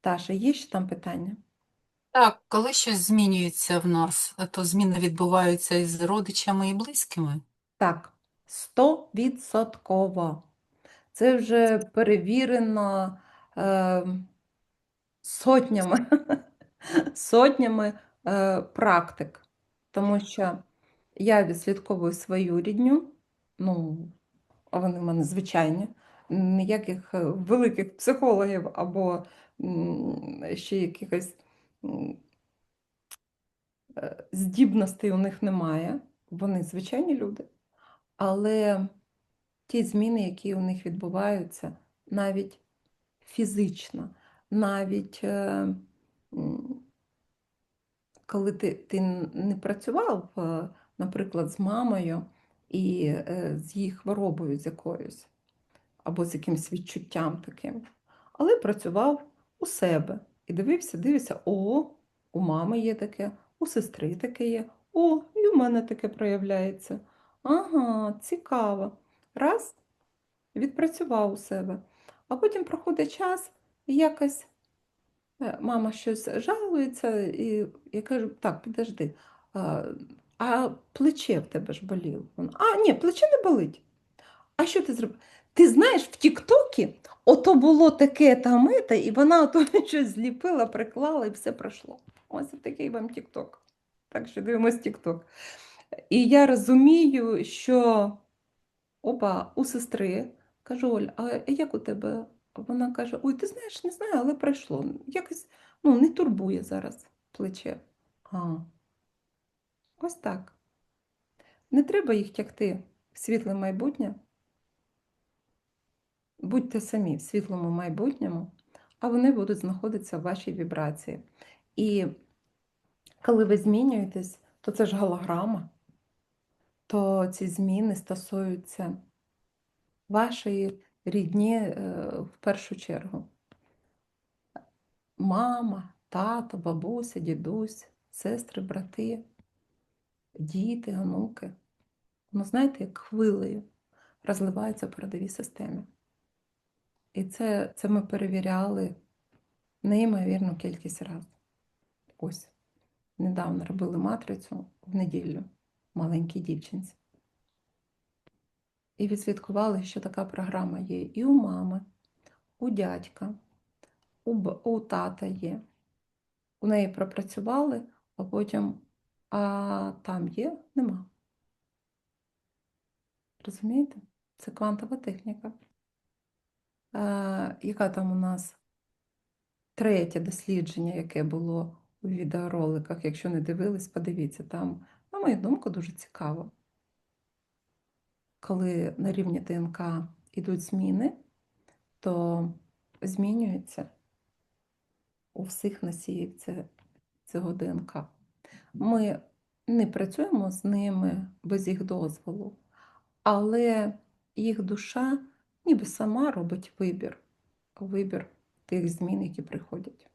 Таша, є ще там питання? Так, коли щось змінюється в нас, то зміни відбуваються із родичами і близькими. Так, стовідсотково. Це вже перевірено е, сотнями, сотнями е, практик. Тому що я відслідковую свою рідню, ну, а вони в мене звичайні, ніяких е, великих психологів або ще якихось е, здібностей у них немає. Вони звичайні люди. Але ті зміни, які у них відбуваються, навіть фізично, навіть е, коли ти, ти не працював, наприклад, з мамою і з її хворобою з якоюсь, або з якимось відчуттям таким, але працював у себе і дивився, дивився, о, у мами є таке, у сестри таке є, о, і у мене таке проявляється. Ага, цікаво. Раз, відпрацював у себе. А потім проходить час, і якось е, мама щось жалується, і я кажу, так, підожди, а, а плече в тебе ж боліло? А, ні, плече не болить. А що ти зробив? Ти знаєш, в Тіктокі ото було таке там ете, і вона ото щось зліпила, приклала і все пройшло. Ось такий вам Тікток. Так що дивимось Тікток. І я розумію, що опа, у сестри кажу, Оль, а як у тебе? Вона каже: Ой, ти знаєш, не знаю, але пройшло. Якось ну, не турбує зараз плече. А, ось так. Не треба їх тягти в світле майбутнє. Будьте самі в світлому майбутньому, а вони будуть знаходитися в вашій вібрації. І коли ви змінюєтесь, то це ж голограма, то ці зміни стосуються вашої рідні е, в першу чергу. Мама, тато, бабуся, дідусь, сестри, брати, діти, онуки. Воно, знаєте, як хвилею розливається в передовій системі. І це, це ми перевіряли неймовірну кількість разів. Ось, недавно робили матрицю в неділю маленькій дівчинці. І відслідкували, що така програма є і у мами, у дядька, у, у тата є. У неї пропрацювали, а потім а там є, нема. Розумієте? Це квантова техніка. Е, яка там у нас третє дослідження, яке було у відеороликах. Якщо не дивились, подивіться там, на мою думку, дуже цікаво. Коли на рівні ДНК йдуть зміни, то змінюється у всіх носіїв цього ДНК. Ми не працюємо з ними без їх дозволу, але їх душа ніби сама робить вибір, вибір тих змін, які приходять.